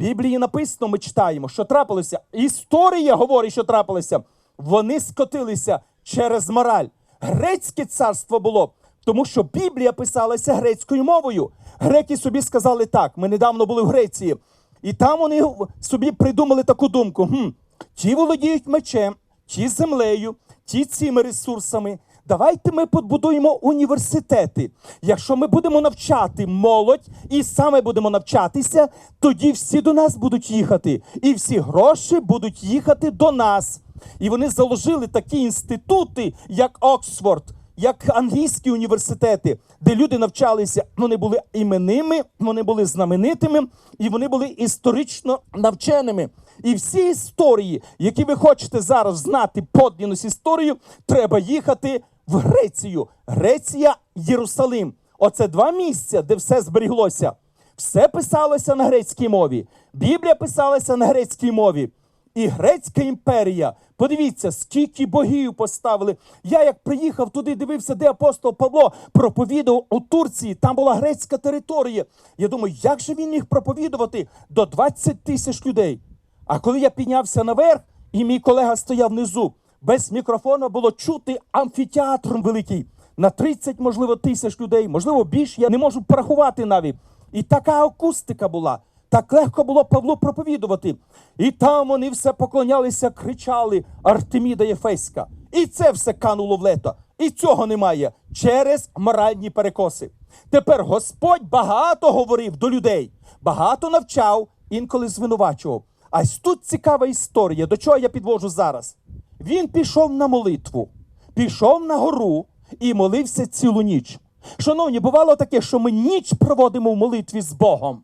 Біблії написано, ми читаємо, що трапилося. Історія говорить, що трапилося. Вони скотилися через мораль. Грецьке царство було, тому що Біблія писалася грецькою мовою. Греки собі сказали так. Ми недавно були в Греції, і там вони собі придумали таку думку: хм, ті володіють мечем, ті землею, ті цими ресурсами. Давайте ми побудуємо університети. Якщо ми будемо навчати молодь і саме будемо навчатися, тоді всі до нас будуть їхати, і всі гроші будуть їхати до нас. І вони заложили такі інститути, як Оксфорд, як англійські університети, де люди навчалися. Вони були іменними, вони були знаменитими, і вони були історично навченими. І всі історії, які ви хочете зараз знати подлінність історію, треба їхати в Грецію. Греція, Єрусалим. Оце два місця, де все зберіглося. Все писалося на грецькій мові. Біблія писалася на грецькій мові. І Грецька імперія. Подивіться, скільки богів поставили. Я як приїхав туди, дивився, де апостол Павло проповідав у Турції. Там була грецька територія. Я думаю, як же він міг проповідувати до 20 тисяч людей? А коли я піднявся наверх, і мій колега стояв внизу, без мікрофона було чути амфітеатром великий на 30, можливо, тисяч людей, можливо, більше. Я не можу порахувати навіть. І така акустика була. Так легко було Павлу проповідувати. І там вони все поклонялися, кричали Артеміда Єфеська. І це все кануло в лето. І цього немає через моральні перекоси. Тепер Господь багато говорив до людей, багато навчав, інколи звинувачував. А тут цікава історія, до чого я підвожу зараз. Він пішов на молитву, пішов на гору і молився цілу ніч. Шановні, бувало таке, що ми ніч проводимо в молитві з Богом.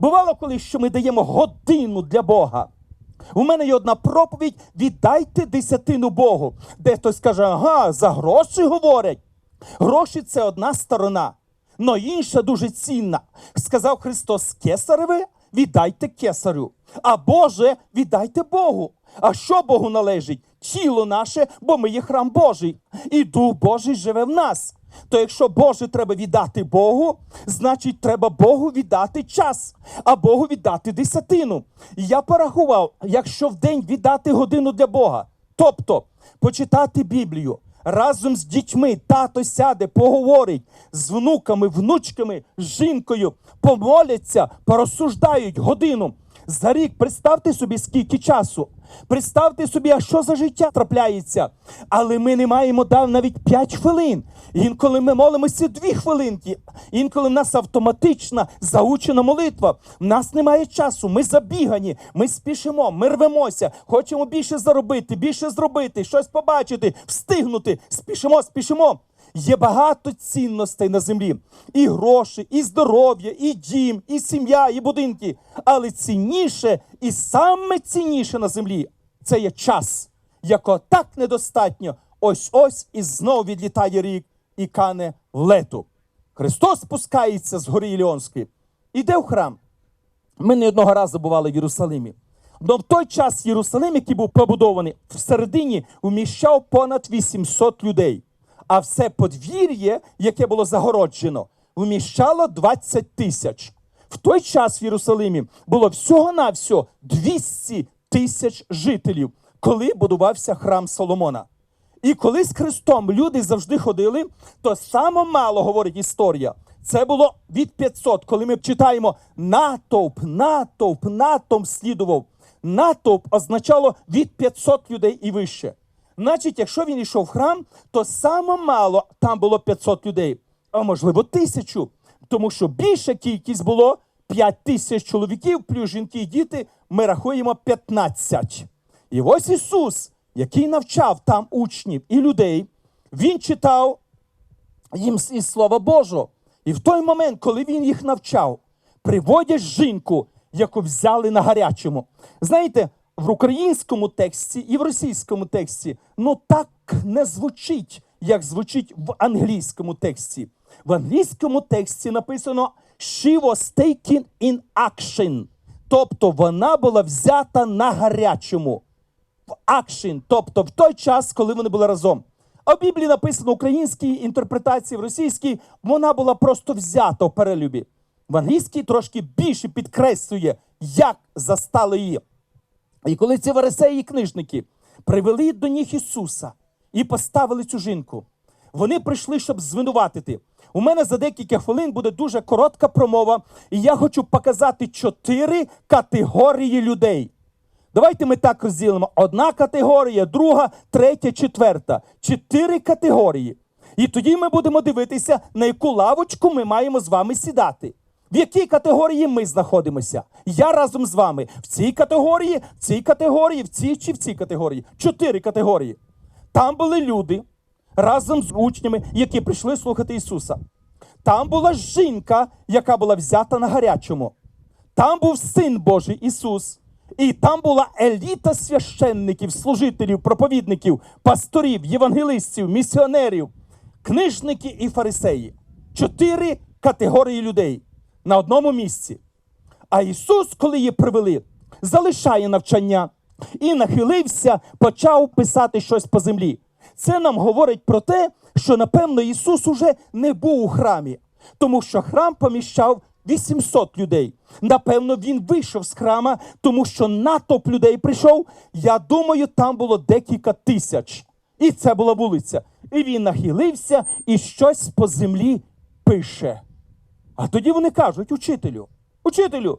Бувало колись, що ми даємо годину для Бога. У мене є одна проповідь: віддайте десятину Богу. Де хтось каже, ага, за гроші говорять. Гроші це одна сторона, но інша дуже цінна. Сказав Христос Кесареве, віддайте кесарю. А Боже, віддайте Богу. А що Богу належить? Тіло наше, бо ми є храм Божий, і Дух Божий живе в нас. То якщо Боже треба віддати Богу, значить треба Богу віддати час, а Богу віддати десятину. І я порахував, якщо в день віддати годину для Бога, тобто почитати Біблію разом з дітьми, тато сяде, поговорить з внуками, внучками, з жінкою, помоляться, порозсуждають годину. За рік представте собі, скільки часу. Представте собі, а що за життя трапляється. Але ми не маємо дав навіть 5 хвилин. Інколи ми молимося 2 хвилинки. Інколи в нас автоматична заучена молитва. В нас немає часу. Ми забігані, ми спішимо, ми рвемося, хочемо більше заробити, більше зробити, щось побачити, встигнути. Спішимо, спішимо. Є багато цінностей на землі: і гроші, і здоров'я, і дім, і сім'я, і будинки. Але цінніше і саме цінніше на землі це є час, якого так недостатньо. Ось ось і знов відлітає рік і кане в лету. Христос спускається з гори Іліонської, іде в храм. Ми не одного разу бували в Єрусалимі. Но в той час Єрусалим, який був побудований, всередині вміщав понад 800 людей. А все подвір'я, яке було загороджено, вміщало 20 тисяч. В той час в Єрусалимі було всього-навсього 200 тисяч жителів, коли будувався храм Соломона. І коли з Христом люди завжди ходили, то саме мало говорить історія. Це було від 500, коли ми читаємо натовп, натовп, натовп слідував. Натовп означало від 500 людей і вище. Значить, якщо він йшов в храм, то саме мало там було 500 людей, а можливо тисячу. Тому що більша кількість було 5 тисяч чоловіків, плюс жінки і діти, ми рахуємо 15. І ось Ісус, який навчав там учнів і людей, Він читав їм із Слова Божого. І в той момент, коли він їх навчав, приводять жінку, яку взяли на гарячому. Знаєте, в українському тексті і в російському тексті ну так не звучить, як звучить в англійському тексті. В англійському тексті написано «She was taken in action», тобто вона була взята на гарячому. В action, тобто в той час, коли вони були разом. А в Біблії написано в українській інтерпретації, в російській, вона була просто взята в перелюбі. в англійській трошки більше підкреслює, як застали її. І коли ці фарисеї і книжники привели до них Ісуса і поставили цю жінку, вони прийшли, щоб звинуватити. У мене за декілька хвилин буде дуже коротка промова, і я хочу показати чотири категорії людей. Давайте ми так розділимо: одна категорія, друга, третя, четверта. Чотири категорії. І тоді ми будемо дивитися, на яку лавочку ми маємо з вами сідати. В якій категорії ми знаходимося? Я разом з вами. В цій категорії, в цій категорії, в цій чи в цій категорії. Чотири категорії. Там були люди разом з учнями, які прийшли слухати Ісуса. Там була жінка, яка була взята на гарячому. Там був син Божий Ісус. І там була еліта священників, служителів, проповідників, пасторів, євангелистів, місіонерів, книжники і фарисеї. Чотири категорії людей на одному місці. А Ісус, коли її привели, залишає навчання і нахилився, почав писати щось по землі. Це нам говорить про те, що напевно Ісус уже не був у храмі, тому що храм поміщав 800 людей. Напевно, він вийшов з храма, тому що натовп людей прийшов. Я думаю, там було декілька тисяч. І це була вулиця. І він нахилився і щось по землі пише. А тоді вони кажуть: учителю, учителю.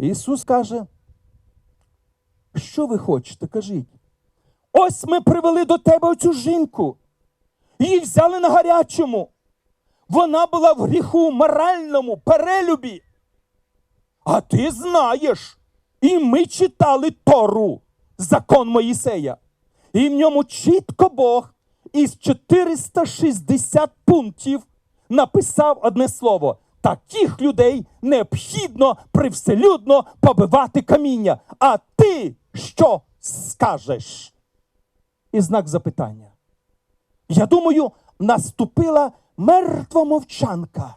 Ісус каже, що ви хочете, кажіть. Ось ми привели до тебе оцю жінку. Її взяли на гарячому. Вона була в гріху моральному перелюбі. А ти знаєш, і ми читали Тору, закон Моїсея. І в ньому чітко Бог із 460 пунктів написав одне слово: таких людей необхідно привселюдно побивати каміння. А ти що скажеш? І знак запитання. Я думаю, наступила мертва мовчанка.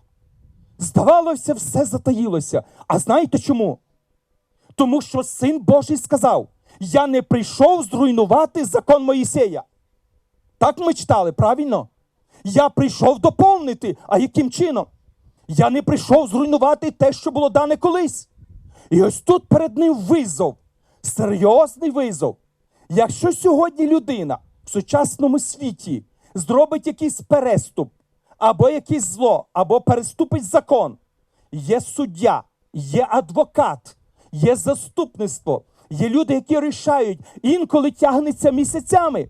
Здавалося, все затаїлося. А знаєте чому? Тому що син Божий сказав: Я не прийшов зруйнувати закон Моїсея. Так ми читали, правильно? Я прийшов доповнити. А яким чином? Я не прийшов зруйнувати те, що було дане колись. І ось тут перед ним визов, серйозний визов. Якщо сьогодні людина в сучасному світі зробить якийсь переступ, або якесь зло, або переступить закон, є суддя, є адвокат, є заступництво, є люди, які рішають, інколи тягнеться місяцями.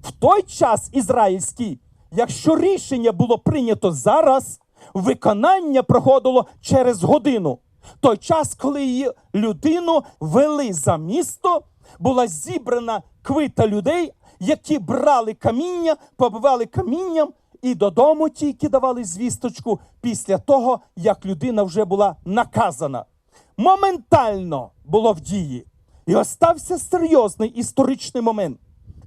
В той час ізраїльський, якщо рішення було прийнято зараз, виконання проходило через годину. Той час, коли її людину вели за місто, була зібрана квита людей, які брали каміння, побивали камінням і додому тільки давали звісточку після того, як людина вже була наказана. Моментально було в дії. І остався серйозний історичний момент.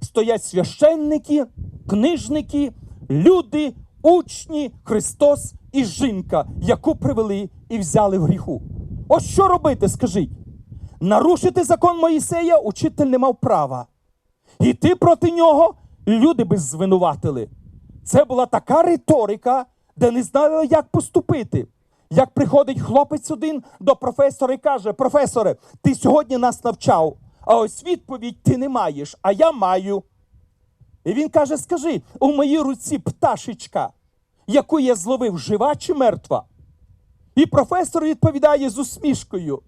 Стоять священники, книжники, люди, учні, Христос і жінка, яку привели і взяли в гріху. Ось що робити, скажіть? Нарушити закон Моїсея учитель не мав права. Іти проти нього люди би звинуватили. Це була така риторика, де не знали, як поступити. Як приходить хлопець один до професора і каже: професоре, ти сьогодні нас навчав, а ось відповідь ти не маєш, а я маю. І він каже: Скажи, у моїй руці пташечка, яку я зловив, жива чи мертва? І професор відповідає з усмішкою: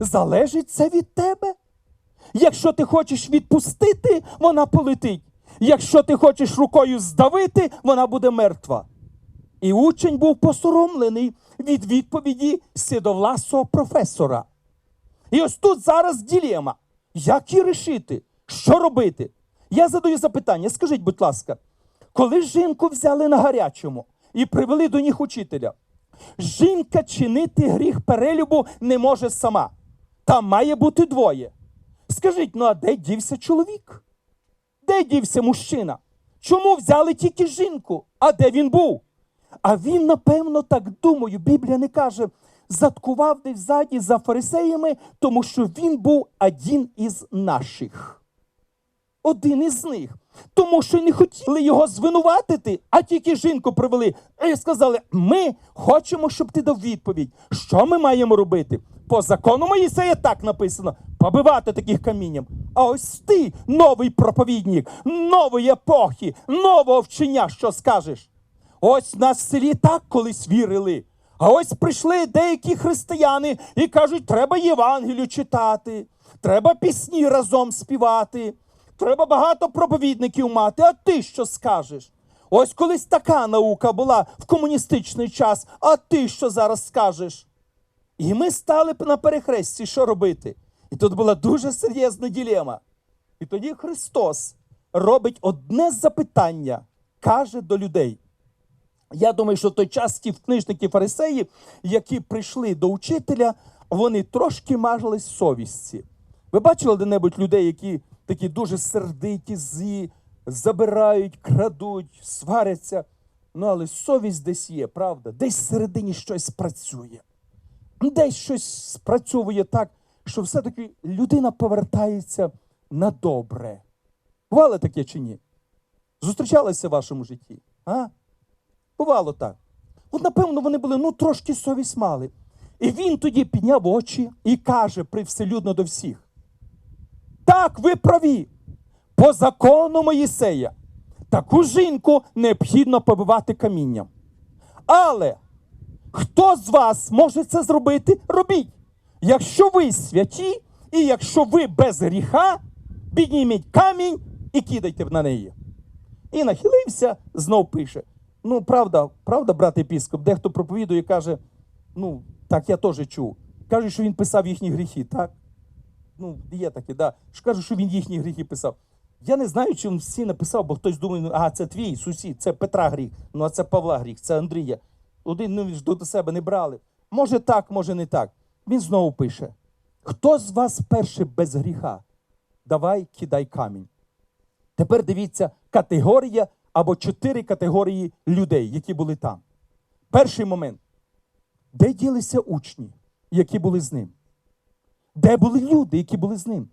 залежить це від тебе. Якщо ти хочеш відпустити, вона полетить. Якщо ти хочеш рукою здавити, вона буде мертва. І учень був посоромлений від відповіді сідовласого професора. І ось тут зараз ділема. Як її рішити? Що робити? Я задаю запитання, скажіть, будь ласка, коли жінку взяли на гарячому і привели до них учителя, жінка чинити гріх перелюбу не може сама. Там має бути двоє. Скажіть, ну а де дівся чоловік? Де дівся мужчина? Чому взяли тільки жінку? А де він був? А він, напевно, так думаю, Біблія не каже, заткував десь ззаді за фарисеями, тому що він був один із наших. Один із них. Тому що не хотіли його звинуватити, а тільки жінку привели і сказали: ми хочемо, щоб ти дав відповідь. Що ми маємо робити? По закону Моїсея так написано: побивати таких камінням. А ось ти, новий проповідник, нової епохи, нового вчення, що скажеш? Ось нас в селі так колись вірили. А ось прийшли деякі християни і кажуть, треба Євангелію читати, треба пісні разом співати, треба багато проповідників мати. А ти що скажеш? Ось колись така наука була в комуністичний час, а ти що зараз скажеш? І ми стали на перехресті, що робити? І тут була дуже серйозна ділема. І тоді Христос робить одне запитання, каже до людей. Я думаю, що в той час ті книжники фарисеї, які прийшли до учителя, вони трошки мажились совісті. Ви бачили де-небудь людей, які такі дуже сердиті, злі, забирають, крадуть, сваряться. Ну, але совість десь є, правда? Десь всередині щось працює. Десь щось спрацьовує так, що все-таки людина повертається на добре. Бувало таке чи ні? Зустрічалося в вашому житті? А? Бувало так. От, напевно, вони були ну трошки совість мали. І він тоді підняв очі і каже привселюдно до всіх: Так, ви праві. По закону Моїсея таку жінку необхідно побивати камінням. Але хто з вас може це зробити? Робіть. Якщо ви святі, і якщо ви без гріха, підніміть камінь і кидайте на неї. І нахилився, знов пише. Ну, правда, правда, брат епіскоп, дехто проповідує каже, ну, так я теж чув. Каже, що він писав їхні гріхи, так? Ну, є таке, да. Ж кажуть, що він їхні гріхи писав. Я не знаю, чи він всі написав, бо хтось думає, ну, а це твій сусід, це Петра гріх, ну а це Павла гріх, це Андрія. Один ну, ж до себе не брали. Може так, може не так. Він знову пише: хто з вас перший без гріха? Давай кидай камінь. Тепер дивіться категорія або чотири категорії людей, які були там. Перший момент. Де ділися учні, які були з ним? Де були люди, які були з ним?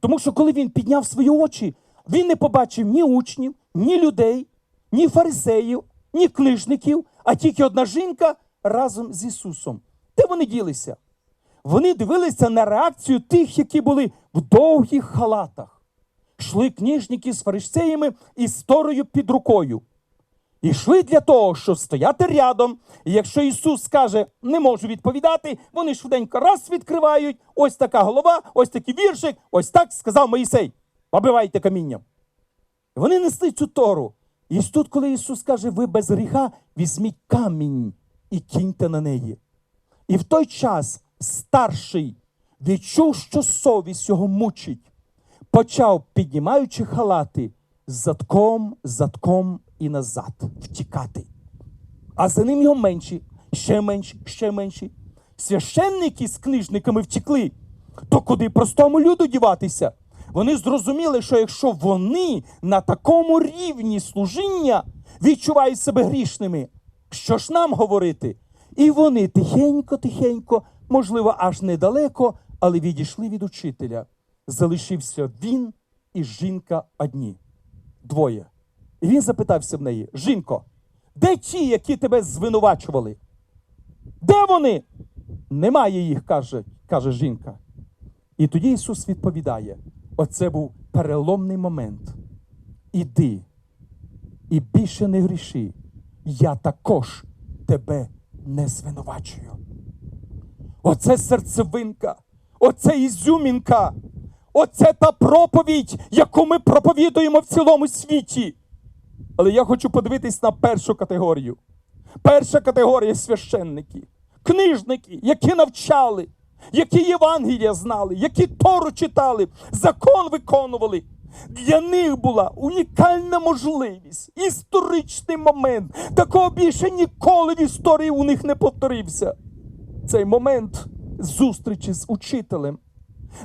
Тому що коли він підняв свої очі, він не побачив ні учнів, ні людей, ні фарисеїв, ні книжників, а тільки одна жінка разом з Ісусом. Де вони ділися? Вони дивилися на реакцію тих, які були в довгих халатах. Йшли книжники з фарисеями і з торою під рукою. Йшли для того, щоб стояти рядом. І якщо Ісус скаже, не можу відповідати, вони швиденько раз відкривають, ось така голова, ось такий віршик, ось так сказав Моїсей. Побивайте камінням. Вони несли цю тору. І тут, коли Ісус каже, ви без гріха, візьміть камінь і кіньте на неї. І в той час старший відчув, що совість його мучить, почав, піднімаючи халати, задком, задком і назад втікати. А за ним його менші, ще менші, ще менші. Священники з книжниками втекли. То куди простому люду діватися? Вони зрозуміли, що якщо вони на такому рівні служіння відчувають себе грішними, що ж нам говорити? І вони тихенько-тихенько, можливо, аж недалеко, але відійшли від учителя. Залишився він і жінка одні. Двоє. І він запитався в неї: Жінко, де ті, які тебе звинувачували? Де вони? Немає їх, каже, каже жінка. І тоді Ісус відповідає: оце був переломний момент. Іди і більше не гріши. Я також тебе не звинувачую. Оце серцевинка, оце ізюмінка, оце та проповідь, яку ми проповідуємо в цілому світі. Але я хочу подивитись на першу категорію. Перша категорія священники, книжники, які навчали, які Євангелія знали, які Тору читали, закон виконували. Для них була унікальна можливість, історичний момент. Такого більше ніколи в історії у них не повторився. Цей момент зустрічі з учителем.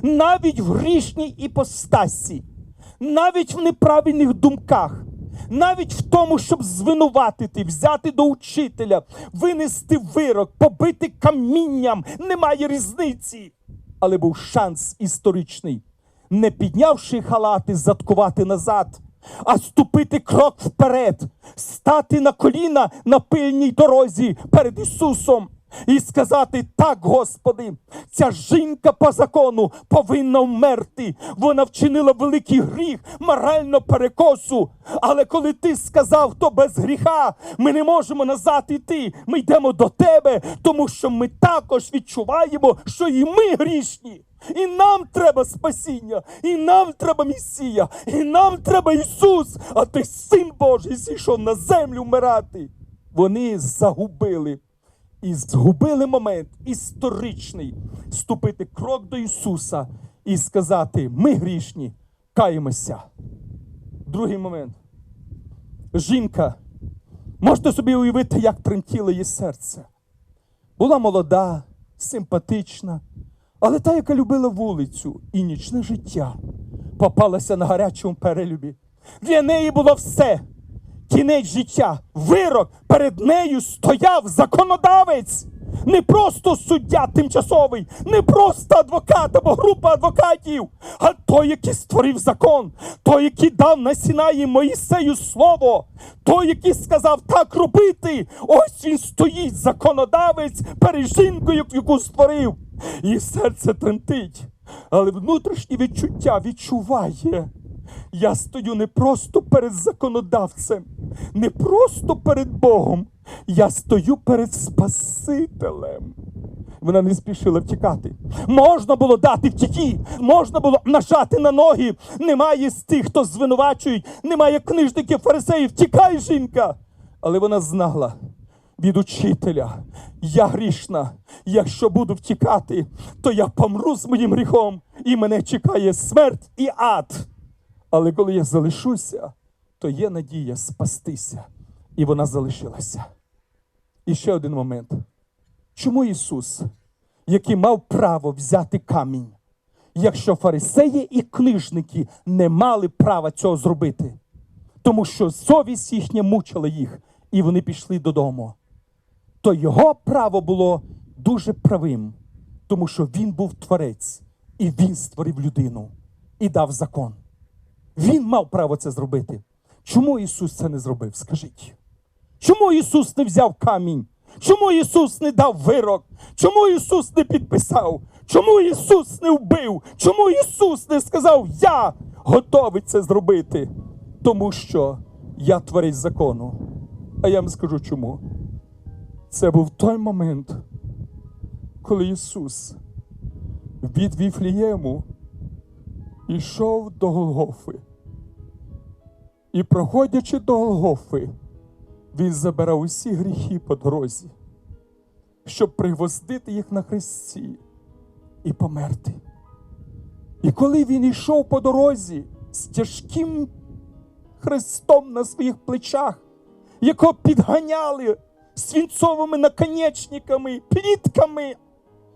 Навіть в грішній іпостасі, навіть в неправильних думках, навіть в тому, щоб звинуватити, взяти до учителя, винести вирок, побити камінням, немає різниці. Але був шанс історичний. не піднявши халати, заткувати назад, а ступити крок вперед, стати на коліна на пильній дорозі перед Ісусом і сказати: так, Господи, ця жінка по закону повинна вмерти. Вона вчинила великий гріх, морально перекосу. Але коли ти сказав, то без гріха, ми не можемо назад іти. Ми йдемо до тебе, тому що ми також відчуваємо, що і ми грішні. І нам треба спасіння, і нам треба Месія, і нам треба Ісус, а ти син Божий зійшов на землю вмирати. Вони загубили і згубили момент історичний ступити крок до Ісуса і сказати: Ми грішні, каємося. Другий момент. Жінка, можете собі уявити, як тремтіло її серце. Була молода, симпатична, але та, яка любила вулицю і нічне життя, попалася на гарячому перелюбі. Для неї було все. Кінець життя, вирок перед нею стояв законодавець. Не просто суддя тимчасовий, не просто адвокат або група адвокатів, а той, який створив закон, той, який дав на Сінаї Моїсею слово, той, який сказав так робити. Ось він стоїть, законодавець перед жінкою, яку створив. І серце тремтить, але внутрішнє відчуття відчуває. Я стою не просто перед законодавцем, не просто перед Богом. Я стою перед Спасителем. Вона не спішила втікати. Можна було дати втіки, можна було нажати на ноги. Немає з тих, хто звинувачують, немає книжників фарисеїв. Тікай, жінка. Але вона знала від учителя. Я грішна. Якщо буду втікати, то я помру з моїм гріхом, і мене чекає смерть і ад. Але коли я залишуся, то є надія спастися. І вона залишилася. І ще один момент. Чому Ісус, який мав право взяти камінь, якщо фарисеї і книжники не мали права цього зробити? Тому що совість їхня мучила їх, і вони пішли додому. То його право було дуже правим, тому що він був творець, і він створив людину і дав закон. Він мав право це зробити. Чому Ісус це не зробив? Скажіть. Чому Ісус не взяв камінь? Чому Ісус не дав вирок? Чому Ісус не підписав? Чому Ісус не вбив? Чому Ісус не сказав, я готовий це зробити? Тому що я творець закону. А я вам скажу чому. Це був той момент, коли Ісус від Віфлієму ішов до Голгофи. І проходячи до Голгофи, він забирав усі гріхи по дорозі, щоб пригвоздити їх на хресті і померти. І коли він йшов по дорозі з тяжким хрестом на своїх плечах, якого підганяли свінцовими наконечниками, плітками,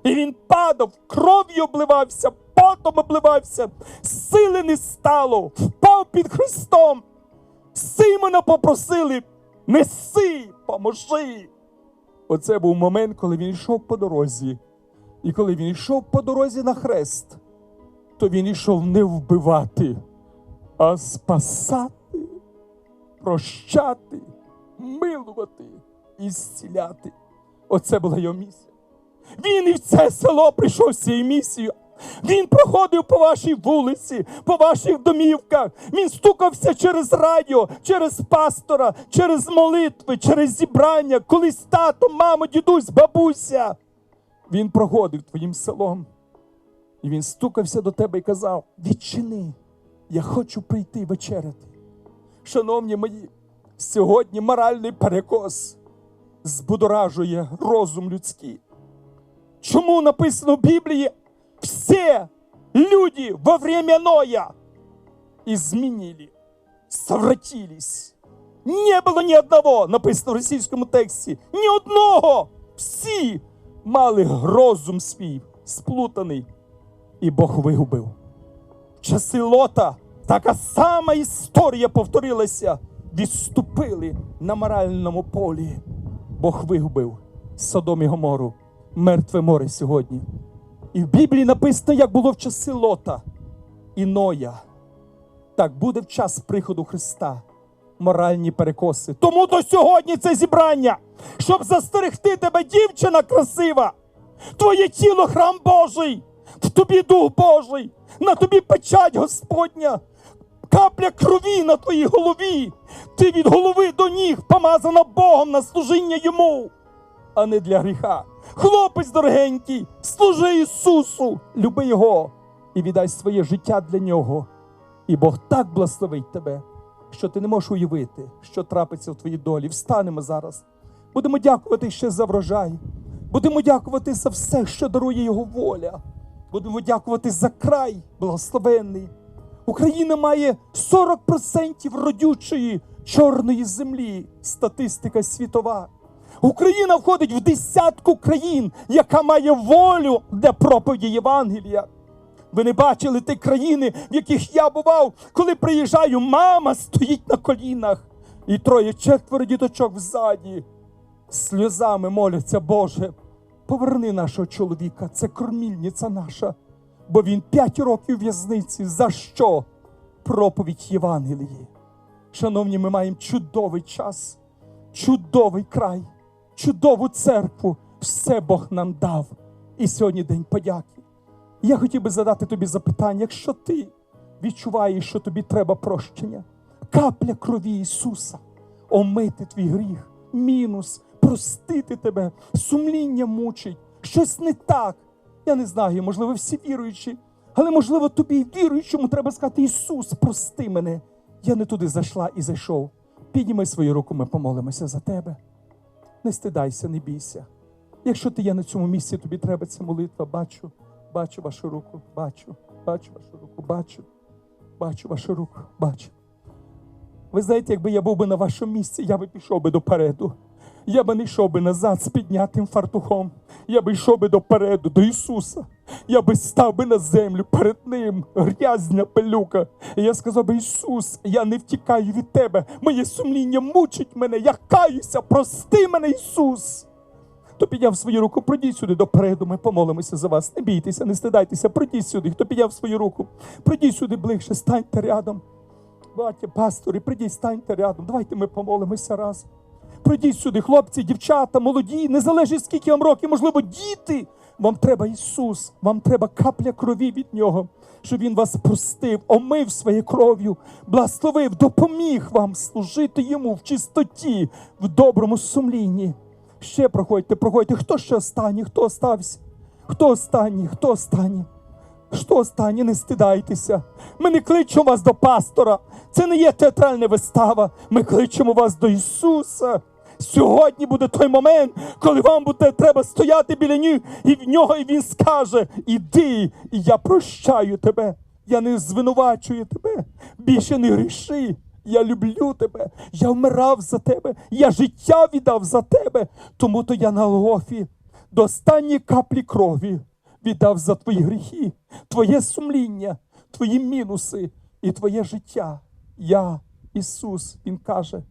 і він падав, кров'ю обливався, потом обливався, сили не стало, впав під хрестом. Симона попросили, неси, поможи. Оце був момент, коли він йшов по дорозі. І коли він йшов по дорозі на хрест, то він йшов не вбивати, а спасати, прощати, милувати і зціляти. Оце була його місія. Він і в це село прийшов з цією місією. Він проходив по вашій вулиці, по ваших домівках. Він стукався через радіо, через пастора, через молитви, через зібрання, колись тато, мамо, дідусь, бабуся. Він проходив твоїм селом. І він стукався до тебе і казав: відчини, я хочу прийти вечеряти. Шановні мої, сьогодні моральний перекос збудоражує розум людський. Чому написано в Библии все люди во время Ноя изменили, совратились. Не було ні одного, написано в російському тексті, ні одного. Всі мали розум свій сплутаний, і Бог вигубив. В часи Лота така сама історія повторилася. Відступили на моральному полі. Бог вигубив Содом і Гомору, мертве море сьогодні. І в Біблії написано, як було в часи Лота. і Ноя. Так буде в час приходу Христа. Моральні перекоси. Тому то сьогодні це зібрання, щоб застерегти тебе, дівчина красива. Твоє тіло храм Божий, в тобі дух Божий, на тобі печать Господня, капля крові на твоїй голові. Ти від голови до ніг помазана Богом на служіння йому, а не для гріха. Хлопець дорогенький, служи Ісусу, люби Його і віддай своє життя для нього. І Бог так благословить тебе, що ти не можеш уявити, що трапиться в твоїй долі. Встанемо зараз. Будемо дякувати ще за врожай. Будемо дякувати за все, що дарує Його воля. Будемо дякувати за край благословенний. Україна має 40% родючої чорної землі. Статистика світова. Україна входить в десятку країн, яка має волю для проповіді Євангелія. Ви не бачили ті країни, в яких я бував, коли приїжджаю, мама стоїть на колінах, і троє четверо діточок взаді. Сльозами моляться, Боже, поверни нашого чоловіка, це кормільниця наша, бо він п'ять років в'язниці. За що? Проповідь Євангелії. Шановні, ми маємо чудовий час, чудовий край, чудову церкву. Все Бог нам дав. І сьогодні день подяки. Я хотів би задати тобі запитання, якщо ти відчуваєш, що тобі треба прощення, капля крові Ісуса, омити твій гріх, мінус, простити тебе, сумління мучить, щось не так. Я не знаю, можливо, всі віруючі, але можливо тобі віруючому треба сказати: Ісус, прости мене. Я не туди зайшла і зайшов. Підніми свою руку, ми помолимося за тебе. Не стидайся, не бійся. Якщо ти є на цьому місці, тобі треба ця молитва. Бачу, бачу вашу руку, бачу, бачу вашу руку, бачу, бачу вашу руку, бачу. Ви знаєте, якби я був би на вашому місці, я би пішов би допереду. Я би не йшов би назад з піднятим фартухом. Я би йшов би допереду, до Ісуса. Я би став би на землю перед Ним, грязня пилюка. І я сказав би, Ісус, я не втікаю від Тебе. Моє сумління мучить мене, я каюся, прости мене, Ісус. Хто підняв свою руку, пройдіть сюди допереду, ми помолимося за вас. Не бійтеся, не стидайтеся, пройдіть сюди. Хто підняв свою руку, пройдіть сюди ближче, станьте рядом. Баття, пастори, прийдіть, станьте рядом. Давайте ми помолимося разом. Прийдіть сюди, хлопці, дівчата, молоді, не залежить скільки вам років, можливо, діти. Вам треба Ісус, вам треба капля крові від Нього, щоб Він вас простив, омив своєю кров'ю, благословив, допоміг вам служити Йому в чистоті, в доброму сумлінні. Ще проходьте, проходьте. Хто ще останній? Хто остався? Хто останній? Хто останній? Що останнє, не стидайтеся. Ми не кличемо вас до пастора. Це не є театральна вистава. Ми кличемо вас до Ісуса. Сьогодні буде той момент, коли вам буде треба стояти біля ніг, і в нього і він скаже: Іди, і я прощаю тебе. Я не звинувачую тебе. Більше не гріши. Я люблю тебе. Я вмирав за тебе. Я життя віддав за тебе. Тому то я на Голгофі до останньої каплі крові віддав за твої гріхи, твоє сумління, твої мінуси і твоє життя. Я, Ісус, Він каже,